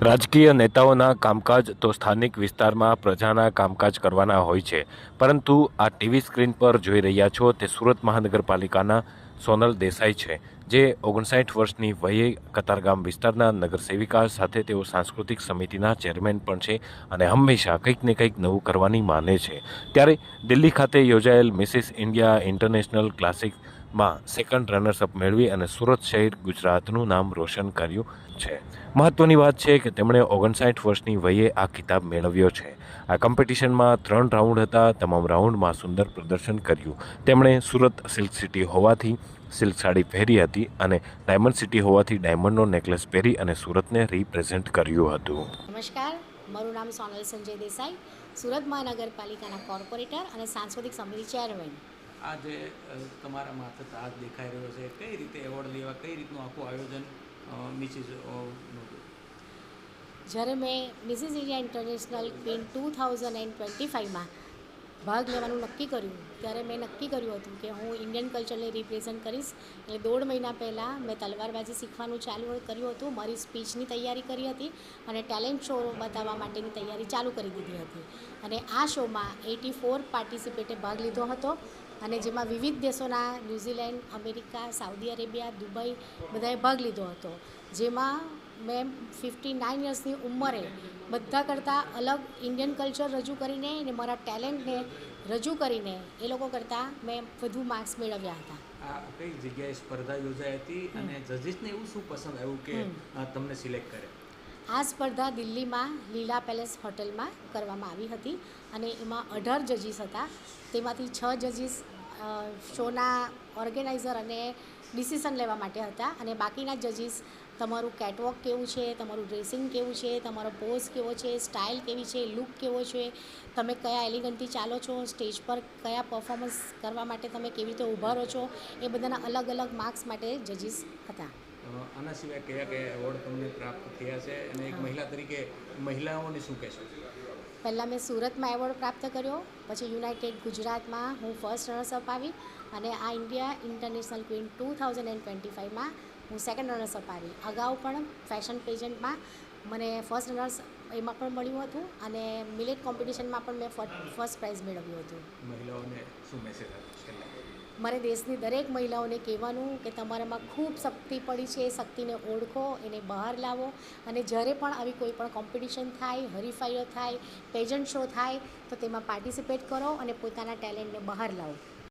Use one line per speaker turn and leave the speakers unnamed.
રાજકીય નેતાઓના કામકાજ તો સ્થાનિક વિસ્તારમાં પ્રજાના કામકાજ કરવાના હોય છે. પરંતુ આ ટીવી સ્ક્રીન પર જોઈ રહ્યા છો તે સુરત મહાનગરપાલિકાના સોનલ દેસાઈ છે. જે ઓગણસાઠ વર્ષની વયે કતારગામ વિસ્તારના નગરસેવિકા સાથે તેઓ સાંસ્કૃતિક સમિતિના ચેરમેન પણ છે અને હંમેશા કંઈક ને કંઈક નવું કરવાની માને છે. ત્યારે દિલ્હી ખાતે યોજાયેલ મિસિસ ઇન્ડિયા ઇન્ટરનેશનલ ક્લાસિકમાં સેકન્ડ રનર્સઅપ મેળવી અને સુરત શહેર ગુજરાતનું નામ રોશન કર્યું છે. મહત્વની વાત છે કે તેમણે ઓગણસાઠ વર્ષની વયે આ ખિતાબ મેળવ્યો છે. આ કોમ્પિટિશનમાં ત્રણ રાઉન્ડ હતા. તમામ રાઉન્ડમાં સુંદર પ્રદર્શન કર્યું. તેમણે સુરત સિલ્ક સિટી હોવાથી સિલ્ક સાડી પહેરી હતી અને ડાયમંડ સિટી હોવાથી ડાયમંડનો નેકલેસ પહેરી અને સુરતને રિપ્રેઝેન્ટ કર્યું હતું.
નમસ્કાર મારું નામ સોનલ સંજય દેસાઈ સુરત મહાનગરપાલિકાના કોર્પોરેટર અને સાંસ્કૃતિક સમિતિ ચેરમેન.
આજે તમારા માથે તાજ દેખાઈ રહ્યો છે. કઈ રીતે એવોર્ડ લેવા કઈ રીતનું આખું આયોજન મિસિસ
જ્યારે મેં Mrs India international queen two thousand and twenty ફાઇવમાં ભાગ લેવાનું નક્કી કર્યું. ત્યારે મેં નક્કી કર્યું હતું કે હું ઇન્ડિયન કલ્ચરને રિપ્રેઝન્ટ કરીશ. એટલે દોઢ મહિના પહેલાં મેં તલવારબાજી શીખવાનું ચાલુ કર્યું હતું. મારી સ્પીચની તૈયારી કરી હતી અને ટેલેન્ટ શો બતાવવા માટેની તૈયારી ચાલુ કરી દીધી હતી. અને આ શોમાં એટી ફોર પાર્ટિસિપેટે ભાગ લીધો હતો. અને જેમાં વિવિધ દેશોના New Zealand, America, Saudi Arabia, Dubai બધાએ ભાગ લીધો હતો. જેમાં મેં ફિફ્ટી નાઇન યર્સની ઉંમરે બધા કરતાં અલગ ઇન્ડિયન કલ્ચર રજૂ કરીને અને મારા ટેલેન્ટને રજૂ કરીને એ લોકો કરતાં મેં વધુ માર્ક્સ મેળવ્યા હતા.
આ કઈ જગ્યાએ સ્પર્ધા યોજાઈ હતી અને જજીસને એવું શું પસંદ આવ્યું કે તમને સિલેક્ટ કરે?
આ સ્પર્ધા દિલ્હીમાં લીલા પેલેસ હોટલમાં કરવામાં આવી હતી અને એમાં અઢાર જજીસ હતા. તેમાંથી છ જજીસ શોના ઓર્ગેનાઇઝર અને ડિસિઝન લેવા માટે હતા અને બાકીના જજીસ તમારું કેટવોક કેવું છે તમારું ડ્રેસિંગ કેવું છે તમારો પોઝ કેવો છે સ્ટાઇલ કેવી છે લુક કેવો છે તમે કયા એલિગન્ટથી ચાલો છો સ્ટેજ પર કયા પરફોર્મન્સ કરવા માટે તમે કેવી રીતે ઊભા રહો છો એ બધાના અલગ અલગ માર્ક્સ માટે જજીસ હતા.
આના સિવાય કયા કયા એવોર્ડ તમને પ્રાપ્ત થયા છે અને એક મહિલા તરીકે મહિલાઓને શું કહેશો?
પહેલાં મેં સુરતમાં એવોર્ડ પ્રાપ્ત કર્યો, પછી યુનાઇટેડ ગુજરાતમાં હું ફર્સ્ટ રનર્સઅપ આવી અને આ India international queen two thousand and twenty ફાઇવમાં હું સેકન્ડ રનર્સઅપ આવી. અગાઉ પણ ફેશન પેજન્ટમાં મને ફર્સ્ટ રનર્સ એમાં પણ મળ્યું હતું અને મિલેટ કોમ્પિટિશનમાં પણ મેં ફર્સ્ટ પ્રાઇઝ મેળવ્યું હતું.
મહિલાઓને શું મેસેજ
મારે દેશની દરેક મહિલાઓને કહેવાનું કે તમારામાં ખૂબ શક્તિ પડી છે એ શક્તિને ઓળખો, એને બહાર લાવો. અને જ્યારે પણ આવી કોઈ પણ કોમ્પિટિશન થાય, હરીફાઈઓ થાય પેજન્ટ શો થાય, તો તેમાં પાર્ટિસિપેટ કરો અને પોતાના ટેલેન્ટને બહાર લાવો.